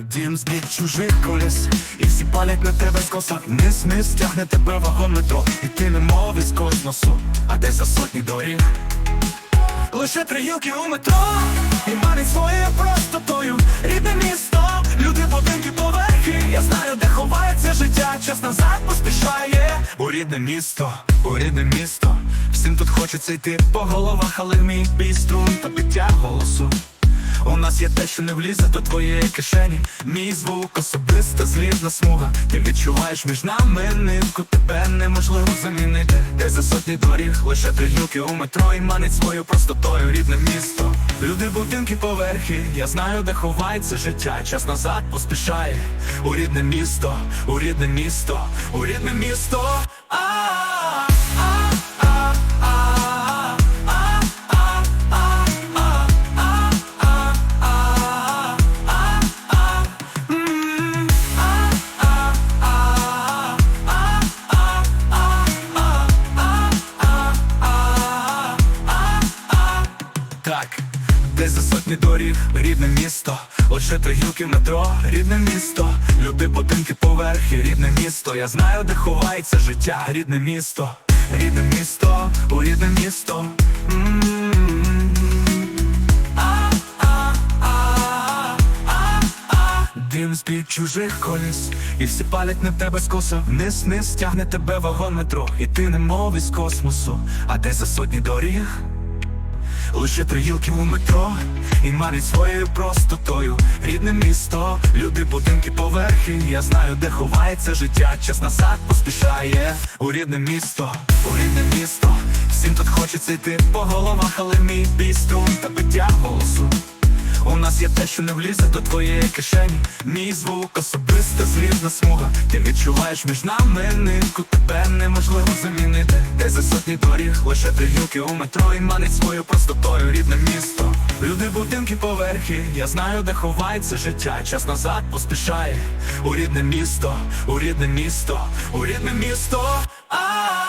Дім збіг чужих коліс, і всі палять на тебе скоса Низ, низ тягне тебе вагон метро, і ти немов із космосу, а десь за сотні доріг. Лише три гілки у метро, і манить своєю простотою Рідне місто, люди, будинки, поверхи. Я знаю, де ховається життя, час назад поспішає. У рідне місто, у рідне місто. Всім тут хочеться йти по головах, але мій бій струн та биття голосу у нас є те, що не влізе до твоєї кишені. Мій звук особиста злізна смуга. Ти відчуваєш між нами нитку Тебе неможливо замінити. Де за сотні доріг, лише три гілки у метро. І манить свою простотою рідне місто. Люди, будинки, поверхи. Я знаю, де ховається життя. Час назад поспішає. У рідне місто, у рідне місто, у рідне місто. А-а-а, доріг, рідне місто, лише три гілки метро, рідне місто, люди, будинки, поверхи, рідне місто. Я знаю, де ховається життя, рідне місто, рідне місто, у рідне місто. Дим з-під чужих коліс, і всі палять на тебе скоса Вниз, вниз тягне тебе вагон метро, і ти немов із космосу, а де за сотні доріг. Лише три гілки у метро. І марить своєю простотою. Рідне місто, люди, будинки, поверхи. Я знаю, де ховається життя. Час назад поспішає. У рідне місто, у рідне місто. Всім тут хочеться йти по головах, але мій бій струн та биття голосу. У нас є те, що не влізе до твоєї кишені. Мій звук особиста злізна смуга. Ти відчуваєш між нами нитку. Тебе неможливо замінити За сотні доріг, лише три гілки у метро І манить свою простотою рідне місто. Люди, будинки, поверхи Я знаю, де ховається життя. Час назад поспішає У рідне місто, у рідне місто, у рідне місто. А-а-а-а-а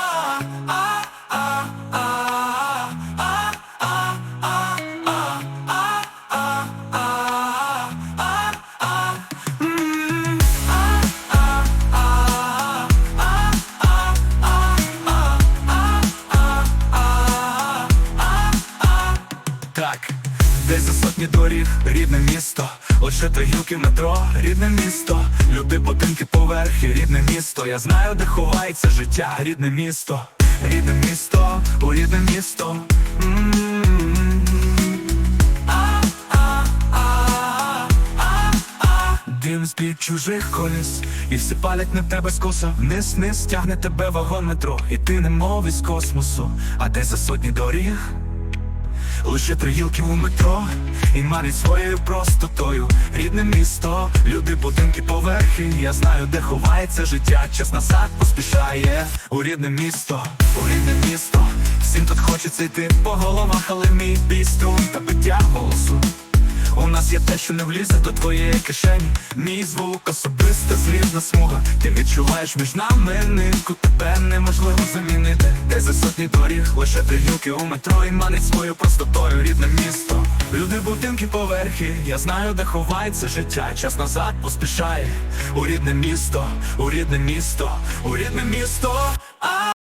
сотні доріг, рідне місто, лише три гілки метро, рідне місто, люди, будинки, поверхи, рідне місто. Я знаю, де ховається життя, рідне місто, рідне місто, у рідне місто. Дим з-під чужих коліс, і всі палять на тебе скоса Вниз, вниз тягне тебе вагон метро, і ти немов із космосу, а де за сотні доріг. Лише три гілки у метро. І марить своєю простотою. Рідне місто, люди, будинки, поверхи. Я знаю, де ховається життя. Час назад поспішає. У рідне місто, у рідне місто. Всім тут хочеться йти по головах, але мій бій та биття голосу. У нас є те, що не влізе до твоєї кишені. Мій звук особиста злізна смуга. Ти відчуваєш між нами нитку. Тебе неможливо замінити Де доріг, лише три гілки у метро І манить свою простотою рідне місто. Люди, будинки, поверхи Я знаю, де ховається життя Час назад поспішає. У рідне місто, у рідне місто, у рідне місто